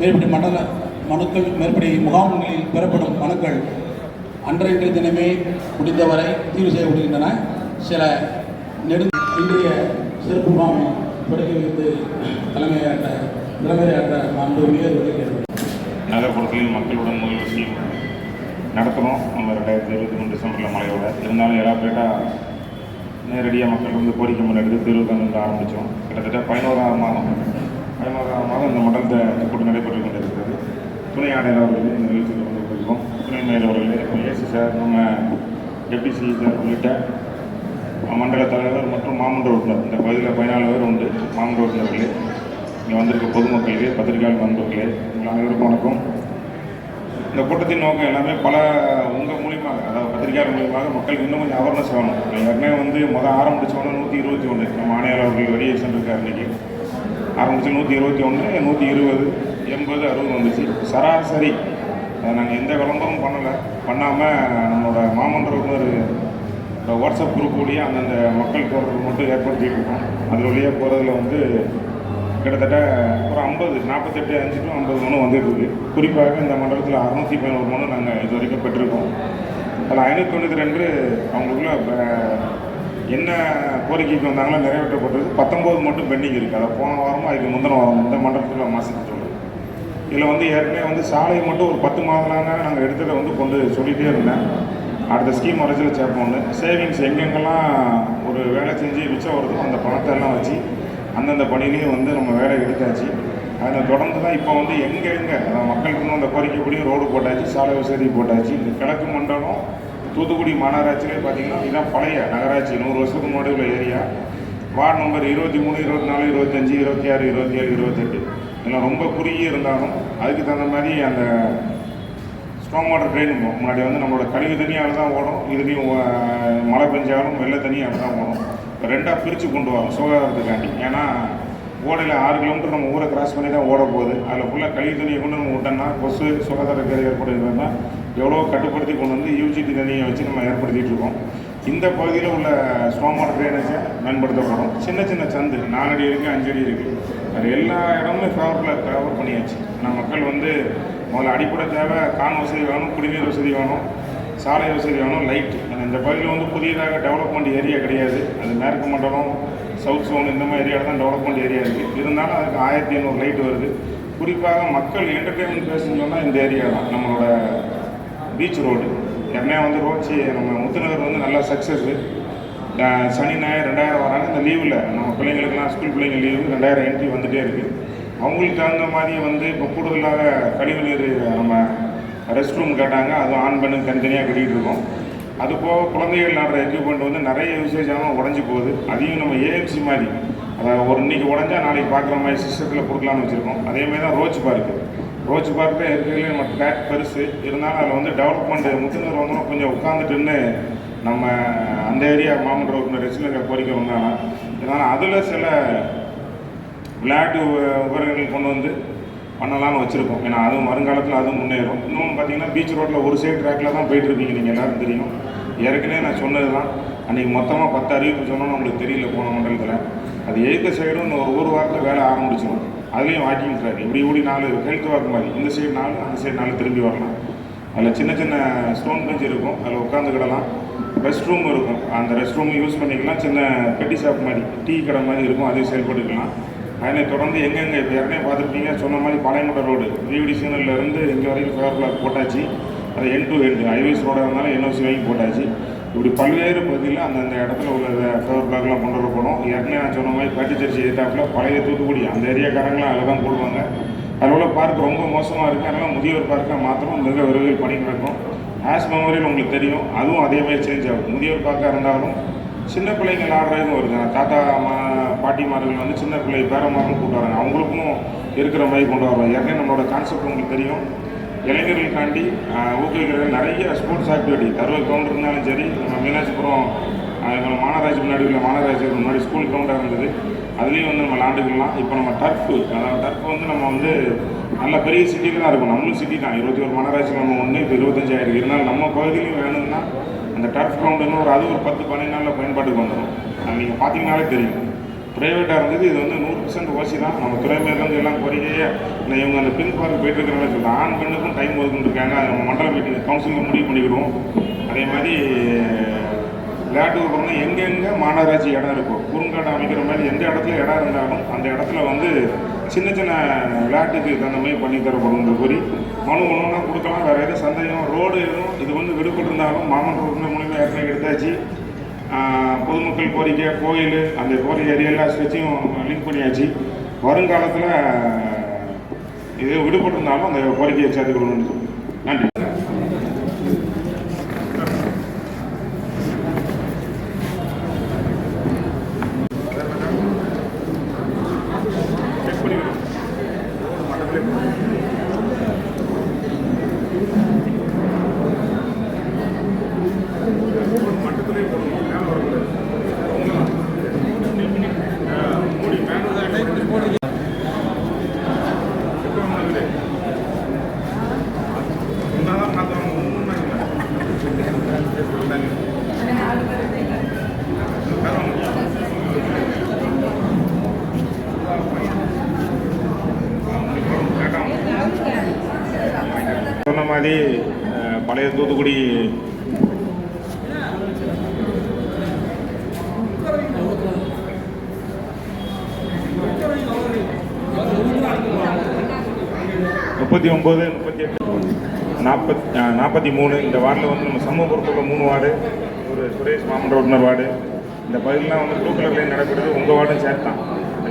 மேற்படி மண்டல மனுக்கள் மேற்படி முகாம்களில் பெறப்படும் மனுக்கள் அன்றைய தினமே முடிந்தவரை தீர்வு செய்யப்படுகின்றன. சில நெடு இன்றைய சிறப்பு முகாமில் தொடங்கி வைத்து தலைமையாற்ற தலைமையாற்ற மாண்பு உயர் நகர்ப்புறத்தில் மக்களுடன் முயற்சி நடத்தணும். நம்ம ரெண்டாயிரத்தி இருபத்தி மூணு டிசம்பரில் மழையோட. இருந்தாலும் எலாபரேட்டாக நேரடியாக மக்கள் வந்து கோரிக்கை முன்னெடுத்து தீர்வு கண்டு ஆரம்பித்தோம் கிட்டத்தட்ட பதினோராம் மாதம். பதினோராம் மாதம் இந்த மண்டலத்தை கூட்டம் நடைபெற்று கொண்டிருக்கிறது துணை ஆணையர் அவர்களே இந்த நிகழ்ச்சியில் வந்து கொண்டிருக்கோம் துணை மேயர் அவர்களே ஏசி சார் நம்ம டெப்டி சி சார் உள்ளிட்ட மண்டல தலைவர் மற்றும் மாமன்ற உறுப்பினர். இந்த பகுதியில் பதினாலு பேர் உண்டு. மாமன்ற உறுப்பினர்களே இங்கே வந்திருக்க பொதுமக்களுக்கு பத்திரிகையாளர் நண்பர்களே உங்கள் அனைவருக்கும் வணக்கம். இந்த கூட்டத்தின் நோக்கம் எல்லாமே பல உங்கள் மூலியமாக அதாவது பத்திரிகையாளர் மூலியமாக மக்களுக்கு இன்னும் கொஞ்சம் அவேர்னஸ் வேணும் ஏற்கனவே வந்து மொதல் ஆரம்பிச்சோன்னு நூற்றி இருபத்தி ஒன்று நம்ம ஆணையாளர் அவர்கள் வெளியே சென்றிருக்கார் இன்றைக்கி ஆரம்பித்து நூற்றி இருபத்தி ஒன்று நூற்றி இருபது எண்பது அறுபது வந்துச்சு. சராசரி. நாங்கள் எந்த விளம்பரமும் பண்ணலை. பண்ணாமல் நம்மளோட மாமன்ற ஒரு வாட்ஸ்அப் குரூப் வழியாக அந்தந்த மக்கள் தொடர்பு மட்டும் ஏற்படுத்திட்டு இருக்கோம். அது வழியாக போகிறதுல வந்து கிட்டத்தட்ட ஒரு ஐம்பது நாற்பத்தெட்டு அஞ்சு டு ஐம்பது மனு வந்துருக்குது குறிப்பாக இந்த மண்டலத்தில் அறுநூற்றி பதினோரு மனு நாங்கள் இது வரைக்கும் பெற்றிருக்கோம். அதில் ஐநூற்றி தொண்ணூற்றி ரெண்டு அவங்களுக்குள்ள என்ன கோரிக்கைக்கு வந்தாங்களோ நிறைவேற்றப்பட்டது. பத்தொம்போது மட்டும் பெண்டிங் இருக்குது அதை போன வாரமும் அதுக்கு முந்தின வாரம் இந்த மண்டலத்தில் மாதத்துக்கு சொல்லுது இதில் வந்து ஏற்கனவே வந்து சாலை மட்டும் ஒரு பத்து மாதங்களாக நாங்கள் எடுத்ததை வந்து கொண்டு சொல்லிகிட்டே இருந்தேன். அடுத்த ஸ்கீம் வரைச்சில் சேர்ப்போம்னு சேவிங்ஸ் எங்கெங்கெல்லாம் ஒரு வேலை செஞ்சு மிச்சம் வருதோ அந்த பணத்தை எல்லாம் வச்சு அந்தந்த பணியிலையும் வந்து நம்ம வேலை எடுத்தாச்சு. அதில் தொடர்ந்து தான் இப்போ வந்து எங்கே எங்கே மக்களுக்கு அந்த கோரிக்கைப்படியும் ரோடு போட்டாச்சு சாலை வசதி போட்டாச்சு இந்த கிழக்கு மண்டலம் தூத்துக்குடி மாநகராட்சியிலே பார்த்தீங்கன்னா இதுதான் பழைய நகராட்சி. நூறு வருஷத்துக்கு முன்னாடி உள்ள ஏரியா. வார்டு நம்பர் இருபத்தி மூணு இருபத்தி நாலு இருபத்தஞ்சி இருபத்தி ஆறு இருபத்தி ஏழு இருபத்தெட்டு இதெல்லாம் ரொம்ப குறுகிய இருந்தாலும் அதுக்கு தகுந்த மாதிரி அந்த ஸ்ட்ராங் வாட்டர் ட்ரெயின் முன்னாடி வந்து நம்மளோட கழிவு தண்ணியால் தான் ஓடும். இதுலேயும் மழை பெஞ்சாலும் வெள்ளை தண்ணியால் தான் ஓடும். ரெண்டாக பிரித்து கொண்டு வரோம் சுகாதாரத்துக்காண்டி. ஏன்னா ஓடையில் ஆறு கிலோமீட்டர் நம்ம ஊரை கிராஸ் பண்ணி தான் ஓட போகுது. அதில் ஃபுல்லாக கழிவு தண்ணியை கொண்டு நம்ம விட்டோம்னா கொசு சுகாதாரக்கேடு ஏற்படுகிறது தான் எவ்வளோ கட்டுப்படுத்தி கொண்டு வந்து யூஜிடி தண்ணியை வச்சு நம்ம ஏற்படுத்திகிட்டு இருக்கோம். இந்த பகுதியில் உள்ள ஸ்ட்ராங் வாட்டர் ட்ரைனேஜை மேம்படுத்தப்படும் சின்ன சின்ன சந்து நாலடி இருக்குது அஞ்சடி இருக்குது அது எல்லா இடமும் ஃபேவரில் கவர் பண்ணியாச்சு. ஆனால் மக்கள் வந்து முதல்ல அடிப்படை தேவை கான் வசதி வேணும் குடிநீர் வசதி வேணும் சாலை வசதி வேணும் லைட் இந்த பகுதியில் வந்து புதியதாக டெவலப்மெண்ட் ஏரியா கிடையாது. அது மேற்கு மண்டலம் சவுத் சோன் இந்த மாதிரி ஏரியாவில் தான் டெவலப்மெண்ட் ஏரியா இருக்குது இருந்தாலும் அதுக்கு ஆயிரத்தி ஐநூறு லைட் வருது. குறிப்பாக மக்கள் என்டர்டெயின்மெண்ட் பேசுன்னு சொன்னால் இந்த ஏரியா தான். நம்மளோட பீச் ரோடு ஏற்கனவே வந்து ரோச்சி நம்ம முத்துநகர் வந்து நல்ல சக்ஸஸ்ஸு சனி ஞாயிறு ரெண்டாயிரம் வராங்க. இந்த லீவில் நம்ம பிள்ளைங்களுக்குலாம் ஸ்கூல் பிள்ளைங்க லீவு ரெண்டாயிரம் என்ட்ரி வந்துகிட்டே இருக்குது அவங்களுக்கு தகுந்த மாதிரி வந்து இப்போ கூடுதலாக கழிவு நீர் நம்ம ரெஸ்ட் ரூம் கேட்டாங்க. அதுவும் ஆன் பண்ணி தனித்தனியாக கட்டிகிட்டு இருக்கோம். அது போக குழந்தைகள் நடுற எக்யூப்மெண்ட் வந்து நிறைய யூசேஜ் ஆனால் உடஞ்சி போகுது. அதையும் நம்ம ஏஎம்சி மாதிரி அதாவது ஒரு இன்னைக்கு உடஞ்சா நாளைக்கு பார்க்குற மாதிரி சிஸ்டத்தில் கொடுக்கலாம்னு வச்சுருக்கோம். அதேமாதிரி தான் ரோச் பார்க்கு ரோச் பார்க் தான் இருக்கிறதுலே நம்ம ட்ராக் பெருசு. இருந்தாலும் அதில் வந்து டெவலப்மெண்ட் முத்துநர் வந்தோம் கொஞ்சம் உட்காந்துட்டுன்னு நம்ம அந்த ஏரியா மாமன் உறுப்பினர் ரெசிலங்க கோரிக்கை வந்தாங்க. இதனால் அதில் சில விளையாட்டு உபகரணங்கள் கொண்டு வந்து பண்ணலாம்னு வச்சுருக்கோம். ஏன்னா அதுவும் வருங்காலத்தில் அதுவும் முன்னேறும். இன்னொன்று பார்த்தீங்கன்னா பீச் ரோட்டில் ஒரு சைடு ட்ராக்கில் தான் போயிட்டுருக்கீங்க நீங்கள் எல்லோரும் தெரியும். ஏற்கனவே நான் சொன்னது தான் அன்றைக்கி மொத்தமாக பத்து அறிவிப்பு சொன்னோன்னு உங்களுக்கு தெரியல போன மண்டலத்தில். அது எய்த்த சைடும் ஒவ்வொரு ஒரு ஒரு வாரத்தில் வேலை ஆரம்பிச்சிடும். அதுலேயும் வாக்கிங் ட்ராக் இப்படி இப்படி நாலு ஹெல்த் வாக் மாதிரி. இந்த சைடு நாலு அந்த சைடு நாலு திரும்பி வரலாம். அதில் சின்ன சின்ன ஸ்டோன் பெஞ்ச் இருக்கும். அதில் உட்காந்துக்கிடலாம் ரெஸ்ட் ரூம் இருக்கும். அந்த ரெஸ்ட் ரூம் யூஸ் பண்ணிக்கலாம். சின்ன பெட்டி ஷாப் மாதிரி. டீ கடை மாதிரி இருக்கும். அதையும் செயல்பட்டுக்கலாம் அதனை தொடர்ந்து எங்கெங்கே இப்போ ஏற்கனவே பார்த்துருக்கீங்க சொன்ன மாதிரி பாளையங்கோட்டை ரோடு விவிடி இருந்து இங்கே வரைக்கும் ஃபேவர் பிளாக் போட்டாச்சு. அது என் டு எண்டு ஹைவேஸ் ரோடாக இருந்தாலும் என்ஓசி வரைக்கும் போட்டாச்சு. இப்படி பல்வேறு பகுதியில் அந்தந்த இடத்துல உள்ள ஃபேவர் பிளாக்லாம் கொண்டு வரப்படும் ஏற்கனவே நான் சொன்ன மாதிரி பட்டிச்சரிசி எதிர்த்தாப்பில் பழைய தூத்துக்குடி. அந்த ஏரியாக்காரங்களாம் அதில் தான் போடுவாங்க. அதில் உள்ள பார்க் ரொம்ப மோசமாக இருக்குது அதனால் முதியோர் பார்க்காக மாத்திரம் மிக விரைவில் பணி நடக்கும் ஆஸ் மெமோரியல் உங்களுக்கு தெரியும். அதுவும் அதே மாதிரி சேஞ்ச் ஆகும். முதியோர் பார்க்காக இருந்தாலும் சின்ன பிள்ளைங்க ஆடுறதும் வருது தாத்தா மா பாட்டிமார்கள் வந்து சின்ன பிள்ளை பேரமார்கள் கூட்டு வராங்க. அவங்களுக்கும் இருக்கிற மாதிரி கொண்டு வரோம் ஏற்கனவே நம்மளோட கான்செப்ட் உங்களுக்கு தெரியும். இளைஞர்களுக்காண்டி ஆஹ், ஊக்குவிக்கிற நிறைய ஸ்போர்ட்ஸ் ஆக்டிவிட்டி தருவ கிரவுண்ட் இருந்தாலும் சரி நம்ம மீனாட்சிபுரம் ஆஹ், மாநகராட்சி முன்னாடி உள்ள மாநகராட்சி முன்னாடி ஸ்கூல் கிரவுண்டாக இருந்தது. அதுலேயும் வந்து நம்ம லாண்டுக்கலாம் இப்போ நம்ம டர்ஃப் அதாவது டர்ஃப் வந்து நம்ம வந்து நல்ல பெரிய சிட்டியில் தான் இருக்கும். நம்மளும் சிட்டி தான். இருபத்தி ஒரு மாநகராட்சி நம்ம ஒன்று இப்போ இருபத்தஞ்சாயிரம். இருந்தாலும் நம்ம பகுதியிலையும் வேணும்னா அந்த டர்ஃப் கிரவுண்டுன்னு ஒரு அது ஒரு பத்து பதினஞ்சு நாளில் பயன்பாட்டுக்கு வந்துடும் அது நீங்கள் பார்த்தீங்கனாலே தெரியும். ப்ரைவேட்டாக இருந்தது. இது வந்து நூறு பர்சன்ட் ஓசி தான். நம்ம துறைமுகம் எல்லாம் கோரிக்கையே இல்லை இவங்க அந்த பின் பார்க்க போயிட்டு இருக்கிறனால ஆண் பெண்ணுக்கும் டைம் ஒதுக்குன்னு இருக்காங்க. நம்ம மண்டலம் மீட்டிங் கவுன்சிலில் முடிவு பண்ணிக்கிடுவோம். அதே மாதிரி விளையாட்டுக்கு போகணும்னா எங்கெங்கே மாநகராட்சி இடம் இருக்கும் குறுங்காடு அமைக்கிற மாதிரி எந்த இடத்துல இடம் இருந்தாலும் அந்த இடத்துல வந்து சின்ன சின்ன விளையாட்டுக்கு தகுந்த மாதிரி பண்ணி தரப்படும் கூறி மனு ஒன்றுனா கொடுக்கலாம். வேறு எதுவும் சந்தேகம் ரோடு எதுவும் இது வந்து விடுபட்டிருந்தாலும் மாமன்ற உறுப்பினர் மூலியமாக ஏற்கனவே எடுத்தாச்சு. பொதுமக்கள் கோரிக்கை கோயில் அந்த கோரிக்கை ஏரியா ஸ்ட்ரெச்சும் லிங்க் பண்ணியாச்சு. வருங்காலத்தில் இது விடுபட்டிருந்தாலும் அந்த கோரிக்கையை சேர்த்துக்கணும்னு சொல்லி. சொன்ன பழைய தூத்துக்குடி முப்பத்தி ஒம்பது முப்பத்தி எட்டு நாற்பத் நாற்பத்தி மூணு. இந்த வார்டில் வந்து நம்ம சமூகபுரத்தில் மூணு வார்டு ஒரு சுரேஷ் மாமன்ற உறுப்பினர் வார்டு. இந்த பகுதியெலாம் வந்து டூ கலர் லைன் நடக்கிறது உங்கள் வார்டும் சேர்த்தான்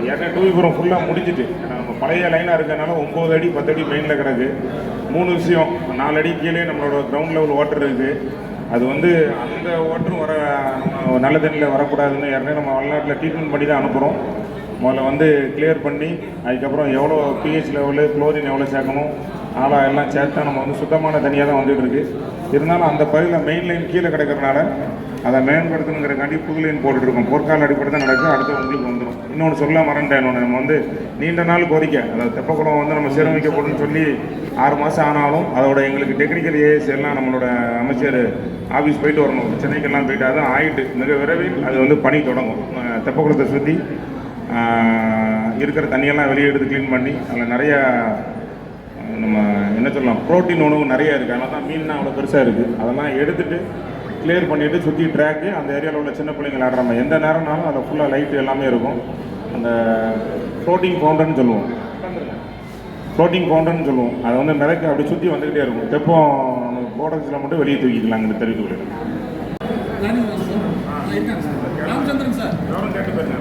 ஏற்கனவே டூவிபுரம் ஃபுல்லாக முடிஞ்சிட்டு ஏன்னா பழைய லைனாக இருக்கனால ஒம்பது அடி பத்து அடி மெயினில் கிடக்கு. மூணு விஷயம் நாலு அடி கீழே நம்மளோட கிரவுண்ட் லெவல் வாட்டர் இருக்குது அது வந்து அந்த வாட்டரும் வர நல்ல தண்ணியில் வரக்கூடாதுன்னு ஏற்கனவே நம்ம வெளிநாட்டில் ட்ரீட்மெண்ட் பண்ணி தான் அனுப்புகிறோம் முதல்ல வந்து கிளியர் பண்ணி அதுக்கப்புறம் எவ்வளோ பிஹெச் லெவலு குளோரின் எவ்வளோ சேர்க்கணும் ஆளாக எல்லாம் சேர்த்தா நம்ம வந்து சுத்தமான தண்ணியாக தான் வந்துட்டு இருக்குது இருந்தாலும் அந்த பகுதியில் மெயின் லைன் கீழே கிடக்கிறனால அதை மேம்படுத்தணுங்கிறக்காண்டி புது லைன் போட்டுருக்கோம் போர்க்கால அடிப்படை தான் நடக்கும் அடுத்து உங்களுக்கு வந்துடும் இன்னொன்று சொல்ல மறந்துட்டேன் இன்னொன்று நம்ம வந்து நீண்ட நாள் கோரிக்கை. அதாவது தெப்பக்குளம் வந்து நம்ம சீரமைக்கப்படும் சொல்லி ஆறு மாதம் ஆனாலும் அதோட எங்களுக்கு டெக்னிக்கல் ஏஎஸ் எல்லாம் நம்மளோட அமைச்சர் ஆஃபீஸ் போயிட்டு வரணும். சென்னைக்கெல்லாம் போயிட்டு அதான் ஆகிட்டு மிக விரைவில் அது வந்து பணி தொடங்கும். தெப்பக்குளத்தை சுற்றி இருக்கிற தண்ணியெல்லாம் வெளியே எடுத்து க்ளீன் பண்ணி அதில் நிறையா நம்ம என்ன சொல்லலாம் புரோட்டீன் உணவு நிறைய இருக்குது அதனால தான் மீன்லாம் அவ்வளோ பெருசாக இருக்குது அதெல்லாம் எடுத்துட்டு கிளியர் பண்ணிவிட்டு சுற்றி ட்ராக்கு அந்த ஏரியாவில் உள்ள சின்ன பிள்ளைங்க விளையாடுற மாதிரி. எந்த நேரம்னாலும் அதில் ஃபுல்லாக லைட்டு எல்லாமே இருக்கும். அந்த ஃப்ளோட்டிங் ஃபவுண்டர்னு சொல்லுவோம். ஃப்ளோட்டிங் ஃபவுண்டர்னு சொல்லுவோம். அதை வந்து மிதக்க அப்படி சுற்றி வந்துக்கிட்டே இருக்கும். தெப்பம் நம்ம ப்ராடக்ட்ஸில் மட்டும் வெளியே தூக்கிக்கலாம் அங்கே தெரிவித்து சார். இருக்காங்க சார்